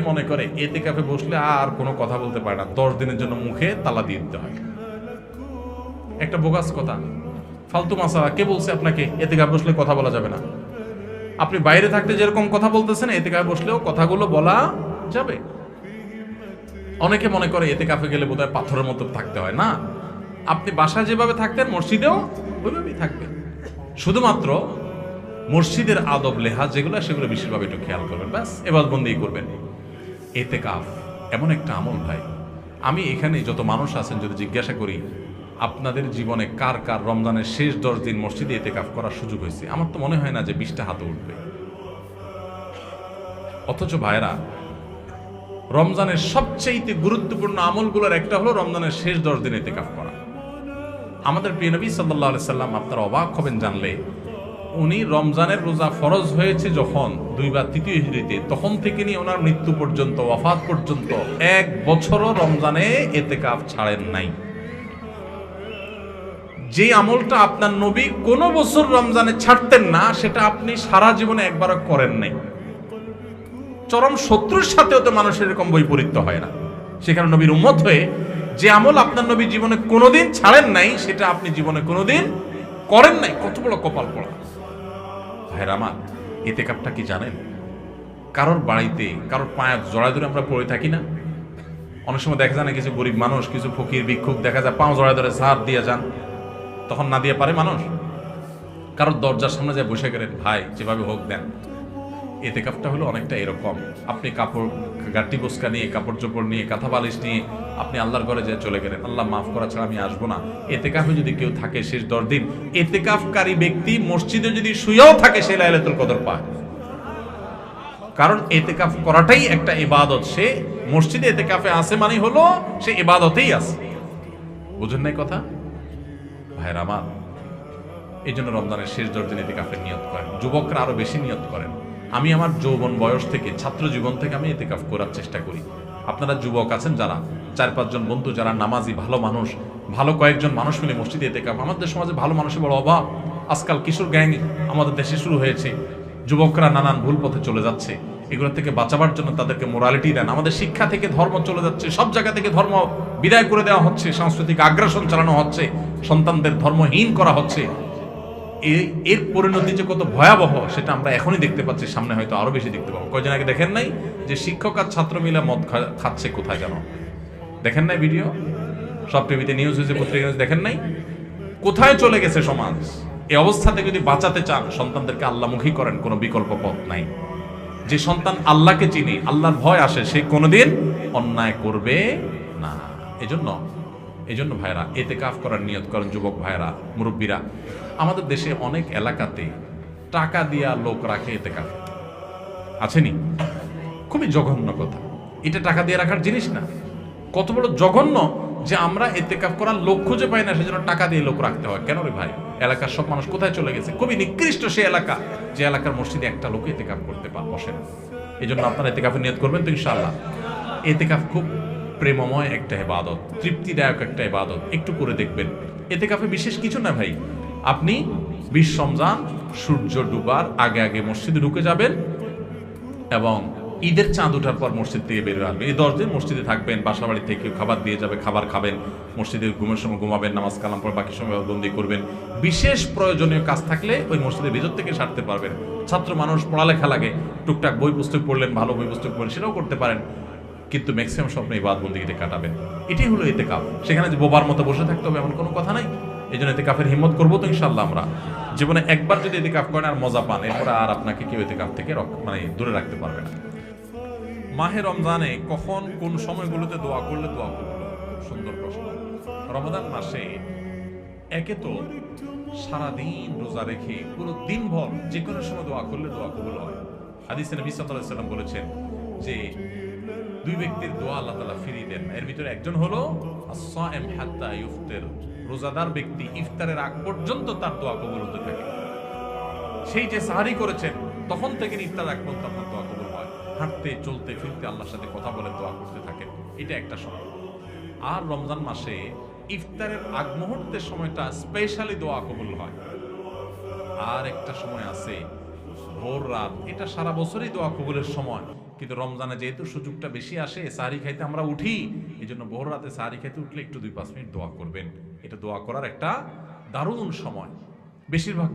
মনে করে এতে কাফে বসলে আর কোনো কথা বলতে পারে না। দশ দিনের জন্য মুখে তালা দিয়ে দিতে হয়। একটা বোগাস কথা। ফালতু মাসালা, কে বলছে আপনাকে এতে কাফে বসলে কথা বলা যাবে না? আপনি বাইরে থাকতে যেরকম কথা বলতেছেন এতে কাফে বসলেও কথাগুলো বলা যাবে। অনেকে মনে করে এতে কাফে গেলে বোধহয় পাথরের মতো থাকতে হয়, না? আপনি বাসায় যেভাবে থাকতেন, মসজিদেও ওইভাবেই থাকবেন। শুধুমাত্র মসজিদের আদব লেহা যেগুলো, সেগুলো বিশেষভাবে একটু খেয়াল করবেন, ব্যাস এবার বন্দি করবেন। এতে কাফ। এমন একটা আমল ভাই। আমি এখানে যত মানুষ আছেন যদি জিজ্ঞাসা করি, আপনাদের জীবনে কার কার রমজানের শেষ দশ দিন মসজিদে এতে কাফ করার সুযোগ হয়েছে? আমার তো মনে হয় না যে বিশটা হাতে উঠবে। অথচ ভাইরা রমজানের সবচেয়ে গুরুত্বপূর্ণ আমলগুলোর একটা হলো রমজানের শেষ দশ দিন এতে কাফ করা। আমাদের প্রিয় নবী সাল্লাহ সাল্লাম আপনারা অবাক হবেন জানলে উনি রমজানের রোজা ফরজ হয়েছে যখন দুই বা তৃতীয় হিজড়িতে, তখন থেকে নিয়ে ওনার মৃত্যু পর্যন্ত, ওয়াফাত পর্যন্ত এক বছরও রমজানে এতে কাপ ছাড়েন নাই। যে আমলটা আপনার নবী কোনো বছর রমজানে ছাড়তেন না, সেটা আপনি সারা জীবনে একবারও করেন নাই। চরম শত্রুর সাথেও তো মানুষের এরকম বৈপরীত্য হয় না। সেখানে নবীর উম্মত হয়ে যে আমল আপনার নবী জীবনে কোনোদিন ছাড়েন নাই, সেটা আপনি জীবনে কোনোদিন করেন নাই। কত বড় কপাল পড়া। ভাইরা আমার এতে কাপটা কি জানেন? কারোর বাড়িতে, কারোর পায়ের জড়ায় ধরে আমরা পড়ে থাকি না? অনেক সময় দেখা যায় না, কিছু গরিব মানুষ, কিছু ফকির, ভিক্ষুক, দেখা যায় পাও জড়ায় ধরে সার দিয়ে যান, তখন না দিয়ে পারে মানুষ? কারোর দরজার সামনে যায় বসে গেলেন, ভাই, যেভাবে হোক দেন এতে কাপটা হলো অনেকটা এরকম। আপনি কাপড়, গাটি বস্কা নিয়ে, কাপড় চোপড় নিয়ে, কাঁথা বালিশ নিয়ে আপনি আল্লাহর ঘরে যে চলে গেলেন। আল্লাহ মাফ করা ছাড়া আমি আসব না। এতে কাফে যদি কেউ থাকে শেষ দশ দিন এতে কাফকারী ব্যক্তি মসজিদে যদি শুয়েও থাকে সে লাইলাতুল কদর পায়। কারণ এতেকাফ করাটাই একটা ইবাদত। সে মসজিদে এতেকাফে আসে মানে হলো সে ইবাদতেই আছে। বুঝেন নাই কথা? ভাইয়ের আমার, এই জন্য রমজানের শেষ দশ দিন এতে এতেকাফের নিয়ত করেন। যুবকরা আরও বেশি নিয়ত করেন। আমি আমার যৌবন বয়স থেকে, ছাত্র জীবন থেকে আমি এতেকাফ করার চেষ্টা করি। আপনারা যুবক আছেন যারা, চার পাঁচজন বন্ধু যারা নামাজি, ভালো মানুষ, ভালো কয়েকজন মানুষ মিলে মসজিদে এতেকাফ আমাদের সমাজে ভালো মানুষের বড় অভাব। আজকাল কিশোর গ্যাং আমাদের দেশে শুরু হয়েছে। যুবকরা নানান ভুল পথে চলে যাচ্ছে। এগুলো থেকে বাঁচাবার জন্য তাদেরকে মোরালিটি দেন। আমাদের শিক্ষা থেকে ধর্ম চলে যাচ্ছে। সব জায়গা থেকে ধর্ম বিদায় করে দেওয়া হচ্ছে। সাংস্কৃতিক আগ্রাসন চালানো হচ্ছে। সন্তানদের ধর্মহীন করা হচ্ছে। এর পরিণতি যে কত ভয়াবহ, সেটা আমরা এখনই দেখতে পাচ্ছি, সামনে হয়তো আরও বেশি দেখতে পাবো। কয়জন আগে দেখেন নাই যে শিক্ষক আর ছাত্র মিলে মদ খাচ্ছে কোথায় যেন দেখেন নাই ভিডিও? সব টিভিতে নিউজ হয়েছে, পত্রিকা নিউজ দেখেন নাই? কোথায় চলে গেছে সমাজ? এই অবস্থাতে যদি বাঁচাতে চান, সন্তানদেরকে আল্লাহমুখী করেন, কোনো বিকল্প পথ নাই। যে সন্তান আল্লাহকে চিনি, আল্লাহর ভয় আসে, সে কোনোদিন অন্যায় করবে না। এজন্য এজন্য ভাইরা এতে কাফ করার নিয়ত করেন যুবক ভাইরা মুরব্বীরা। আমাদের দেশে অনেক এলাকাতে টাকা দিয়া লোক রাখে এতে কাফ আছেনি খুবই জঘন্য কথা। এটা টাকা দিয়ে রাখার জিনিস না। কত বড় জঘন্য যে আমরা এতে কাপ করার লোক খুঁজে পাই না, সেজন্য টাকা দিয়ে লোক রাখতে হয়। কেন রে ভাই? এলাকার সব মানুষ কোথায় চলে গেছে? খুবই নিকৃষ্ট সে এলাকা, যে এলাকার মসজিদে একটা লোক এতে কাপ করতে পার বসে না। এই জন্য আপনারা এতে কাপের নিয়ত করবেন তো ইনশাআল্লাহ। এতে কাপ খুব প্রেমময় একটা ইবাদত, তৃপ্তিদায়ক একটা ইবাদত। একটু করে দেখবেন। এতে কাপে বিশেষ কিছু না ভাই। আপনি বিশ সূর্য ডুবার, আগে আগে মসজিদে ঢুকে যাবেন এবং ঈদের চাঁদ ওঠার পর মসজিদ থেকে বের হয়ে আসবেন। এই দশ দিন মসজিদে থাকবেন বাসা বাড়ি থেকে খাবার দিয়ে যাবে, খাবার খাবেন, মসজিদে ঘুমের সময় ঘুমাবেন, নামাজ কালাম পর বাকি সময় বন্দি করবেন। বিশেষ প্রয়োজনীয় কাজ থাকলে ওই মসজিদের ভিতর থেকে সারতে পারবেন। ছাত্র মানুষ পড়ালেখা লাগে, টুকটাক বই পুস্তক পড়লেন, ভালো বই পুস্তক পড়লেন, সেটাও করতে পারেন, কিন্তু ম্যাক্সিমাম স্বপ্ন এই বাদ বন্দিগিতে কাটাবেন। এটাই হলো এতে কাপ সেখানে যে বোবার মতো বসে থাকতে হবে এমন কোনো কথা নাই। এই জন্য এতে কাফের হিম্মত করব তো ইনশাল্লাহ আমরা। জীবনে একবার যদি এতে কাপ করেন আর মজা পান, এরপরে আর আপনাকে কেউ এতে কাপ থেকে মানে দূরে রাখতে পারবে না। মাহে রমজানে কখন কোন সময়গুলোতে দোয়া করলে দোয়া করব? সুন্দর প্রশ্ন। রমজান মাসে একে তো সারাদিন রোজা রেখে পুরো দিনভর যে কোনো সময় দোয়া করলে দোয়া কবুল হয়। হাদিসে নবী বলেছেন যে দুই ব্যক্তির দোয়া আল্লাহ তাআলা ফিরিয়ে দেন এর ভিতরে একজন হলো হাত্তা ইফতার রোজাদার ব্যক্তি ইফতারের আগ পর্যন্ত তার দোয়া কবুল হতে থাকে। সেই যে সাহারি করেছেন, তখন থেকে ইফতার আগ পর্যন্ত আপনার দোয়া কবুল হয়। হাঁটতে, চলতে, ফিরতে আল্লাহর সাথে কথা বলে, দোয়া করতে থাকেন। এটা একটা সময়। আর রমজান মাসে ইফতারের আগ মুহূর্তের সময়টা স্পেশালি দোয়া কবুল হয়। আর একটা সময় আছে, ভোর রাত, এটা সারা বছরই দোয়া কবুলের সময়। কিন্তু রমজানে যেহেতু সুযোগটা বেশি আসে, সাহারি খাইতে আমরা উঠি এই জন্য ভোর রাতে সাহারি খাইতে উঠলে একটু দুই, পাঁচ মিনিট দোয়া করবেন। এটা দোয়া করার একটা দারুণ সময়। বেশিরভাগ